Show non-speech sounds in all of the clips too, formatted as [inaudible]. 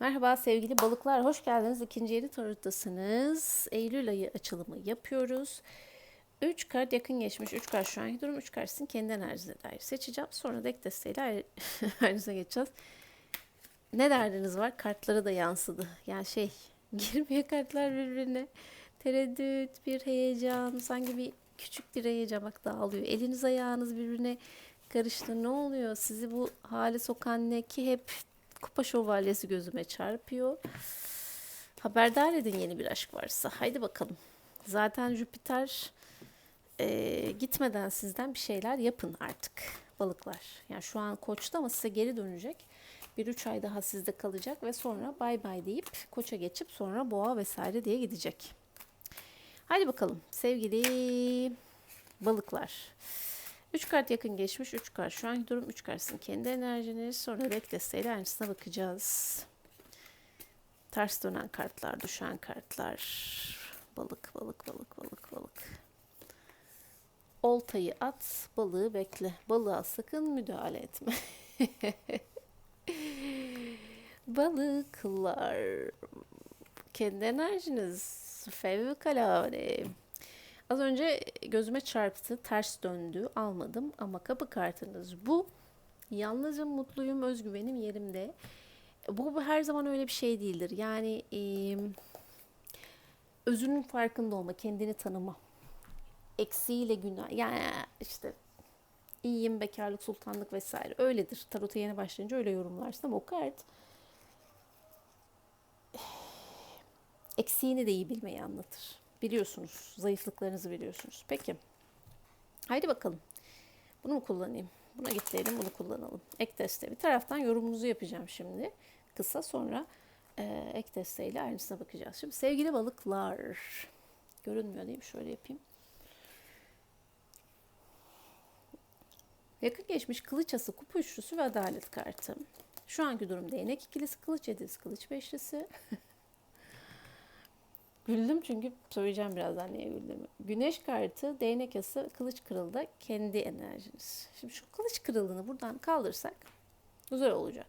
Merhaba sevgili balıklar, hoş geldiniz. İkinci yeni tarottasınız. Eylül ayı açılımı yapıyoruz. 3 kart yakın geçmiş, 3 kart şu anki durum, 3 kart sizin kendi enerjinize dair seçeceğim. Sonra dek desteğiyle ayrı- [laughs] geçeceğiz. Ne derdiniz var? Kartlara da yansıdı. Yani şey, [laughs] girmiyor kartlar birbirine. Tereddüt, bir heyecan, sanki bir küçük bir heyecan bak dağılıyor. Eliniz ayağınız birbirine karıştı. Ne oluyor? Sizi bu hale sokan ne ki hep kupa şövalyesi gözüme çarpıyor. Haberdar edin yeni bir aşk varsa. Haydi bakalım. Zaten Jüpiter e, gitmeden sizden bir şeyler yapın artık balıklar. Yani şu an koçta ama size geri dönecek. Bir üç ay daha sizde kalacak ve sonra bay bay deyip koça geçip sonra boğa vesaire diye gidecek. Haydi bakalım sevgili balıklar. 3 kart yakın geçmiş, 3 kart şu anki durum, 3 kart sizin kendi enerjiniz. Sonra rek desteğiyle aynısına bakacağız. Ters dönen kartlar, düşen kartlar. Balık, balık, balık, balık, balık. Oltayı at, balığı bekle. Balığa sakın müdahale etme. [laughs] Balıklar. Kendi enerjiniz fevkalade. Az önce gözüme çarptı, ters döndü, almadım ama kapı kartınız bu. Yalnızca mutluyum, özgüvenim yerimde. Bu her zaman öyle bir şey değildir. Yani e, özünün farkında olma, kendini tanıma. Eksiğiyle günah. Yani işte iyiyim, bekarlık, sultanlık vesaire. Öyledir. Tarota yeni başlayınca öyle yorumlarsın ama o kart eksiğini de iyi bilmeyi anlatır. Biliyorsunuz. Zayıflıklarınızı biliyorsunuz. Peki. Haydi bakalım. Bunu mu kullanayım? Buna gitmeyelim. Bunu kullanalım. Ek deste. Bir taraftan yorumunuzu yapacağım şimdi. Kısa sonra e, ek desteğiyle aynısına bakacağız. Şimdi sevgili balıklar. Görünmüyor değil mi? Şöyle yapayım. Yakın geçmiş kılıç ası, kupa üçlüsü ve adalet kartı. Şu anki durum değnek ikilisi, kılıç yedisi, kılıç beşlisi. [laughs] Güldüm çünkü söyleyeceğim birazdan niye güldüğümü. Güneş kartı, değnek yası, kılıç kırılda kendi enerjiniz. Şimdi şu kılıç kırıldığını buradan kaldırsak güzel olacak.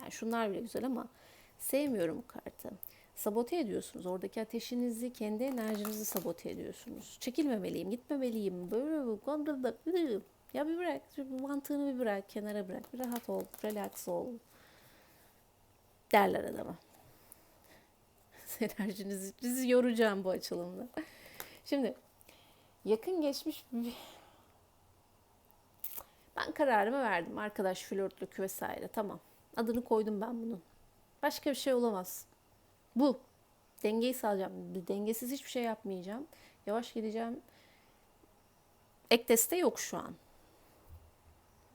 Yani şunlar bile güzel ama sevmiyorum bu kartı. Sabote ediyorsunuz. Oradaki ateşinizi, kendi enerjinizi sabote ediyorsunuz. Çekilmemeliyim, gitmemeliyim. Böyle ya bir bırak, şu mantığını bir bırak, kenara bırak. Bir rahat ol, relax ol. Derler adama [laughs] enerjinizi sizi yoracağım bu açılımda. Şimdi yakın geçmiş ben kararımı verdim. Arkadaş flörtlük vesaire tamam. Adını koydum ben bunun. Başka bir şey olamaz. Bu. Dengeyi sağlayacağım. Dengesiz hiçbir şey yapmayacağım. Yavaş gideceğim. Ek desteği yok şu an.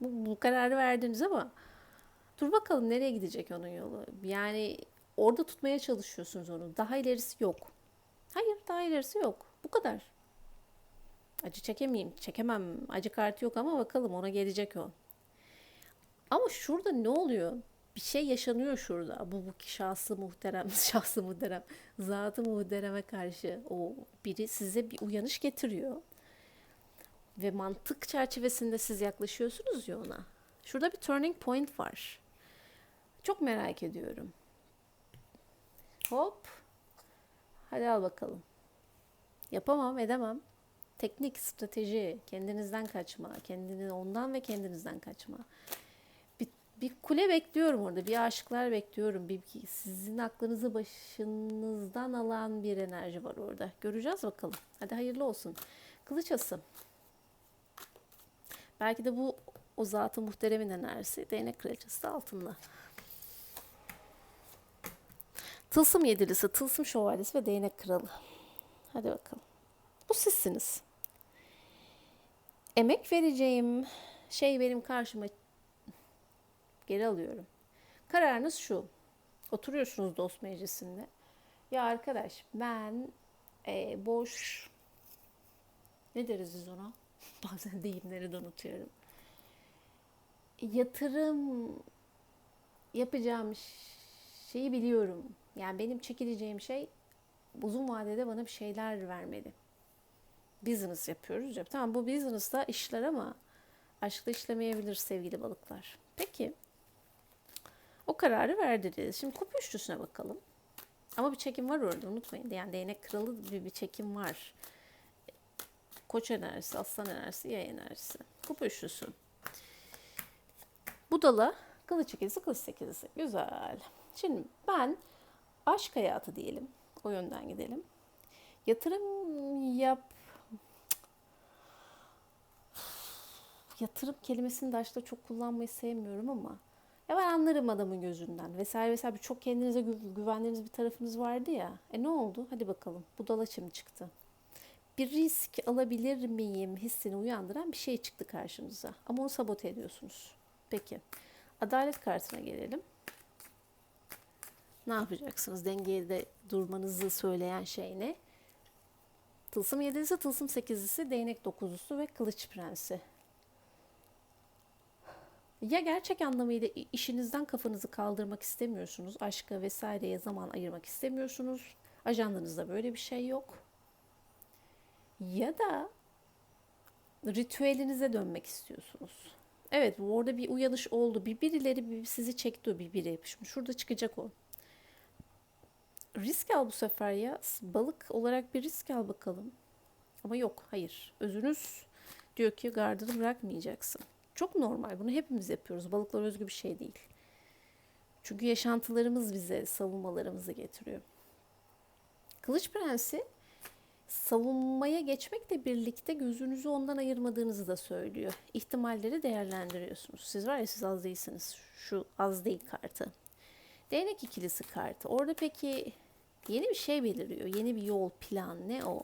Bu, bu kararı verdiniz ama dur bakalım nereye gidecek onun yolu. Yani orada tutmaya çalışıyorsunuz onu. Daha ilerisi yok. Hayır, daha ilerisi yok. Bu kadar. Acı çekemeyeyim, çekemem. Acı kartı yok ama bakalım ona gelecek o. Ama şurada ne oluyor? Bir şey yaşanıyor şurada. Bu, bu şahsı muhterem, [laughs] şahsı muhterem, zatı muhtereme karşı o biri size bir uyanış getiriyor. Ve mantık çerçevesinde siz yaklaşıyorsunuz ya ona. Şurada bir turning point var. Çok merak ediyorum. Hop. Hadi al bakalım. Yapamam, edemem. Teknik, strateji, kendinizden kaçma, kendini ondan ve kendinizden kaçma. Bir, bir kule bekliyorum orada, bir aşıklar bekliyorum. Bir, sizin aklınızı başınızdan alan bir enerji var orada. Göreceğiz bakalım. Hadi hayırlı olsun. Kılıç ası. Belki de bu o zatı muhteremin enerjisi. Değnek kraliçesi de altında. Tılsım yedilisi, tılsım şövalyesi ve değnek kralı. Hadi bakalım. Bu sizsiniz. Emek vereceğim şey benim karşıma geri alıyorum. Kararınız şu. Oturuyorsunuz dost meclisinde. Ya arkadaş ben e, boş ne deriz biz ona? [laughs] Bazen deyimleri de unutuyorum. Yatırım yapacağım şeyi biliyorum. Yani benim çekileceğim şey uzun vadede bana bir şeyler vermeli. Business yapıyoruz ya. Tamam bu business'ta işler ama aşkta işlemeyebilir sevgili balıklar. Peki. O kararı verdiniz. Şimdi kupa üçlüsüne bakalım. Ama bir çekim var orada unutmayın. Yani değnek kralı bir, bir çekim var. Koç enerjisi, aslan enerjisi, yay enerjisi. Kupa üçlüsü. Budala, kılıç ikilisi, kılıç sekizisi. Güzel. Şimdi ben aşk hayatı diyelim. O yönden gidelim. Yatırım yap yatırım kelimesini de aşkta çok kullanmayı sevmiyorum ama ya ben anlarım adamın gözünden vesaire vesaire çok kendinize gü- güvendiğiniz bir tarafınız vardı ya. E ne oldu? Hadi bakalım. Bu dala şimdi çıktı. Bir risk alabilir miyim hissini uyandıran bir şey çıktı karşınıza. Ama onu sabote ediyorsunuz. Peki. Adalet kartına gelelim. Ne yapacaksınız? Dengede durmanızı söyleyen şey ne? Tılsım 7'lisi, tılsım 8'lisi, değnek 9'lusu ve kılıç prensi. Ya gerçek anlamıyla işinizden kafanızı kaldırmak istemiyorsunuz, aşka vesaireye zaman ayırmak istemiyorsunuz. Ajandanızda böyle bir şey yok. Ya da ritüelinize dönmek istiyorsunuz. Evet, orada bir uyanış oldu. Bir birileri bir sizi çekti bir biri. Şimdi şurada çıkacak o. Risk al bu sefer ya. Balık olarak bir risk al bakalım. Ama yok, hayır. Özünüz diyor ki gardını bırakmayacaksın. Çok normal. Bunu hepimiz yapıyoruz. Balıklar özgü bir şey değil. Çünkü yaşantılarımız bize savunmalarımızı getiriyor. Kılıç Prensi savunmaya geçmekle birlikte gözünüzü ondan ayırmadığınızı da söylüyor. İhtimalleri değerlendiriyorsunuz. Siz var ya siz az değilsiniz. Şu az değil kartı. Değnek ikilisi kartı. Orada peki yeni bir şey beliriyor. Yeni bir yol, plan ne o?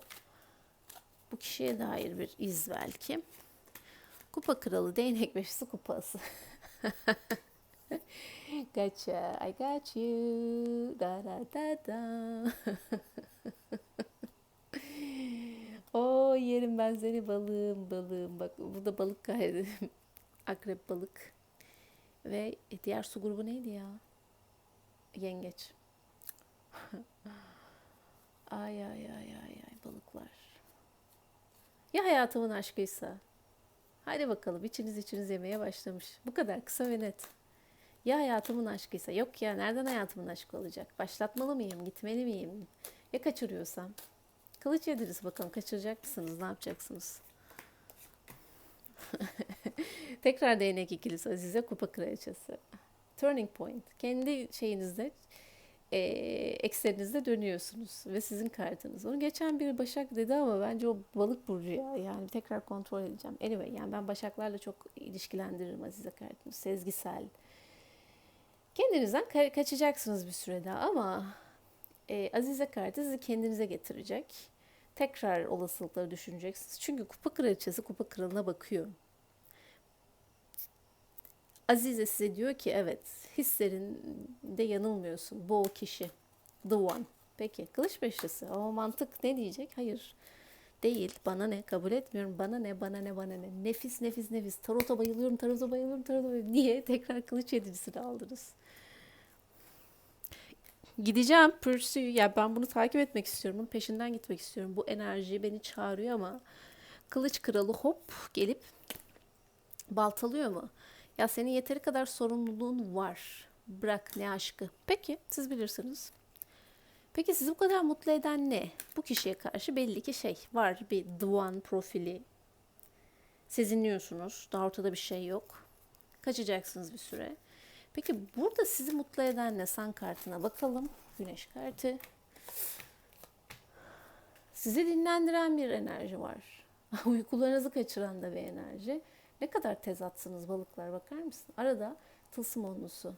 Bu kişiye dair bir iz belki. Kupa kralı, değnek beşlisi kupası. [laughs] gotcha, I got you. Da da da da. [laughs] o yerim ben seni balığım balığım. Bak bu da balık kaydı. [laughs] Akrep balık. Ve diğer su grubu neydi ya? Yengeç. [laughs] ay ay ay ay ay balıklar. Ya hayatımın aşkıysa? Hadi bakalım içiniz içiniz yemeye başlamış. Bu kadar kısa ve net. Ya hayatımın aşkıysa? Yok ya nereden hayatımın aşkı olacak? Başlatmalı mıyım? Gitmeli miyim? Ya kaçırıyorsam? Kılıç yediriz bakalım. Kaçıracak mısınız? Ne yapacaksınız? [laughs] Tekrar değnek ikilisi Azize Kupa Kraliçesi. Turning point. Kendi şeyinizde e, ekserinizde dönüyorsunuz ve sizin kartınız. Onu geçen bir Başak dedi ama bence o balık burcu ya. Yani tekrar kontrol edeceğim. Anyway yani ben Başaklarla çok ilişkilendiririm Azize kartını. Sezgisel. Kendinizden ka- kaçacaksınız bir süre daha ama e, Azize kartı sizi kendinize getirecek. Tekrar olasılıkları düşüneceksiniz. Çünkü kupa kraliçesi kupa kralına bakıyor. Azize size diyor ki evet hislerinde yanılmıyorsun. Bu o kişi. The one. Peki kılıç beşlisi ama mantık ne diyecek? Hayır. Değil. Bana ne? Kabul etmiyorum. Bana ne? Bana ne? Bana ne? Nefis nefis nefis. Tarota bayılıyorum. Tarota bayılıyorum. Tarota bayılıyorum. Niye? Tekrar kılıç yedicisini aldınız. Gideceğim. Pursue. Ya ben bunu takip etmek istiyorum. Bunun peşinden gitmek istiyorum. Bu enerji beni çağırıyor ama kılıç kralı hop gelip baltalıyor mu? Ya senin yeteri kadar sorumluluğun var. Bırak ne aşkı. Peki siz bilirsiniz. Peki sizi bu kadar mutlu eden ne? Bu kişiye karşı belli ki şey var bir one profili. Sezinliyorsunuz. Daha ortada bir şey yok. Kaçacaksınız bir süre. Peki burada sizi mutlu eden ne? San kartına bakalım. Güneş kartı. Sizi dinlendiren bir enerji var. [laughs] Uykularınızı kaçıran da bir enerji. Ne kadar tezatsınız balıklar bakar mısın? Arada tılsım onlusu.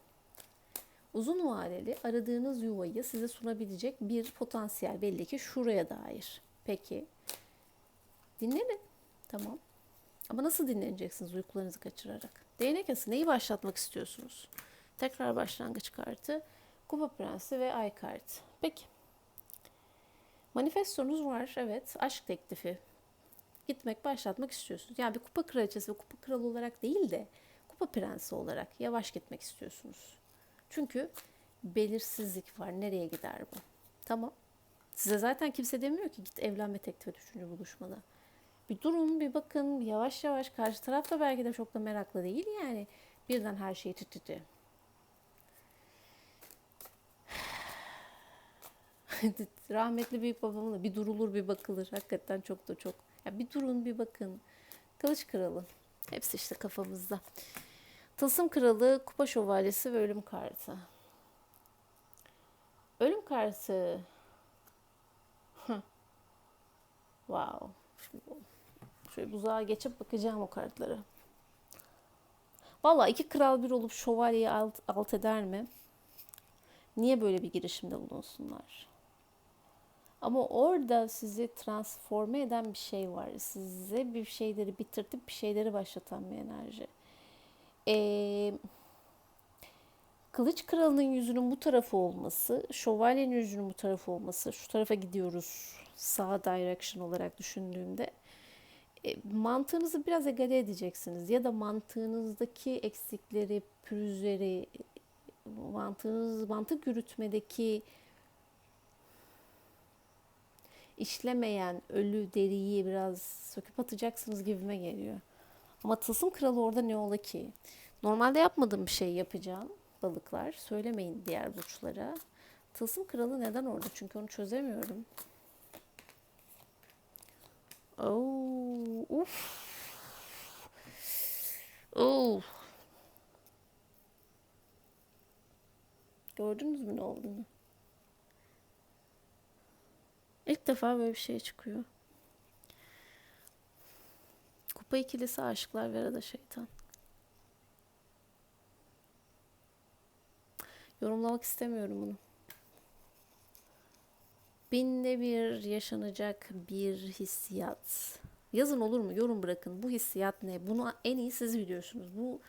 Uzun vadeli aradığınız yuvayı size sunabilecek bir potansiyel belli ki şuraya dair. Peki dinlenin. Tamam. Ama nasıl dinleneceksiniz uykularınızı kaçırarak? Değnek ası neyi başlatmak istiyorsunuz? Tekrar başlangıç kartı, kupa prensi ve ay kartı. Peki. Manifestonuz var. Evet. Aşk teklifi gitmek, başlatmak istiyorsunuz. Yani bir kupa kraliçesi ve kupa kralı olarak değil de kupa prensi olarak yavaş gitmek istiyorsunuz. Çünkü belirsizlik var. Nereye gider bu? Tamam. Size zaten kimse demiyor ki git evlenme teklifi düşünce buluşmada. Bir durun, bir bakın, yavaş yavaş. Karşı taraf da belki de çok da meraklı değil yani. Birden her şeyi tititi. [laughs] Rahmetli büyük babamın bir durulur bir bakılır. Hakikaten çok da çok. Ya bir durun bir bakın. Kılıç kralı. Hepsi işte kafamızda. Tılsım kralı, kupa şövalyesi ve ölüm kartı. Ölüm kartı. Wow. Şimdi şöyle buzağa geçip bakacağım o kartlara. Valla iki kral bir olup şövalyeyi alt, alt eder mi? Niye böyle bir girişimde bulunsunlar? Ama orada sizi transforme eden bir şey var. Size bir şeyleri bitirtip bir şeyleri başlatan bir enerji. Ee, Kılıç kralının yüzünün bu tarafı olması, şövalyenin yüzünün bu tarafı olması, şu tarafa gidiyoruz sağ direction olarak düşündüğümde e, mantığınızı biraz egale edeceksiniz ya da mantığınızdaki eksikleri, pürüzleri, mantığınız mantık yürütmedeki işlemeyen ölü deriyi biraz söküp atacaksınız gibime geliyor. Ama tılsım kralı orada ne ola ki? Normalde yapmadığım bir şey yapacağım balıklar. Söylemeyin diğer burçlara. Tılsım kralı neden orada? Çünkü onu çözemiyorum. Oo, uf. Oo. Gördünüz mü ne olduğunu? Defa böyle bir şey çıkıyor. Kupa ikilisi aşıklar ve arada şeytan. Yorumlamak istemiyorum bunu. Binde bir yaşanacak bir hissiyat. Yazın olur mu? Yorum bırakın. Bu hissiyat ne? Bunu en iyi siz biliyorsunuz. Bu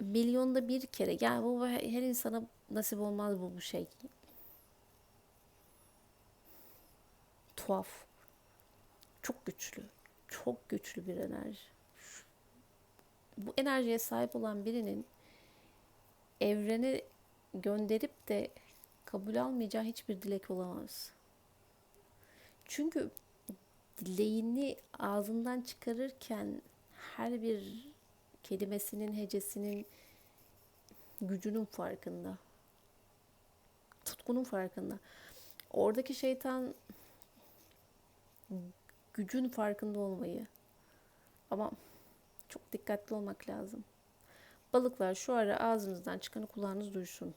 milyonda bir kere. Yani bu her insana nasip olmaz bu, bu şey. Tuhaf. Çok güçlü. Çok güçlü bir enerji. Bu enerjiye sahip olan birinin evrene gönderip de kabul almayacağı hiçbir dilek olamaz. Çünkü dileğini ağzından çıkarırken her bir kelimesinin, hecesinin gücünün farkında. Tutkunun farkında. Oradaki şeytan gücün farkında olmayı. Ama çok dikkatli olmak lazım. Balıklar şu ara ağzınızdan çıkanı kulağınız duysun.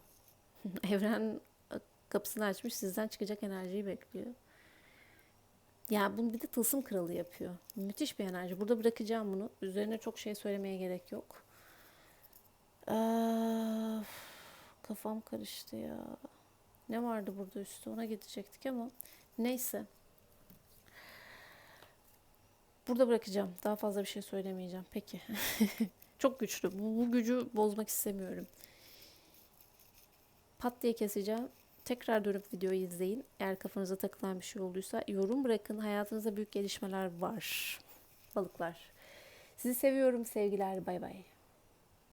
[laughs] Evren kapısını açmış sizden çıkacak enerjiyi bekliyor. Ya bunu bir de tılsım kralı yapıyor. Müthiş bir enerji. Burada bırakacağım bunu. Üzerine çok şey söylemeye gerek yok. Ee, kafam karıştı ya. Ne vardı burada üstü ona gidecektik ama neyse. Burada bırakacağım. Daha fazla bir şey söylemeyeceğim. Peki. [laughs] çok güçlü. Bu, bu gücü bozmak istemiyorum. Pat diye keseceğim. Tekrar dönüp videoyu izleyin. Eğer kafanıza takılan bir şey olduysa yorum bırakın. Hayatınızda büyük gelişmeler var. Balıklar. Sizi seviyorum sevgiler. Bay bay.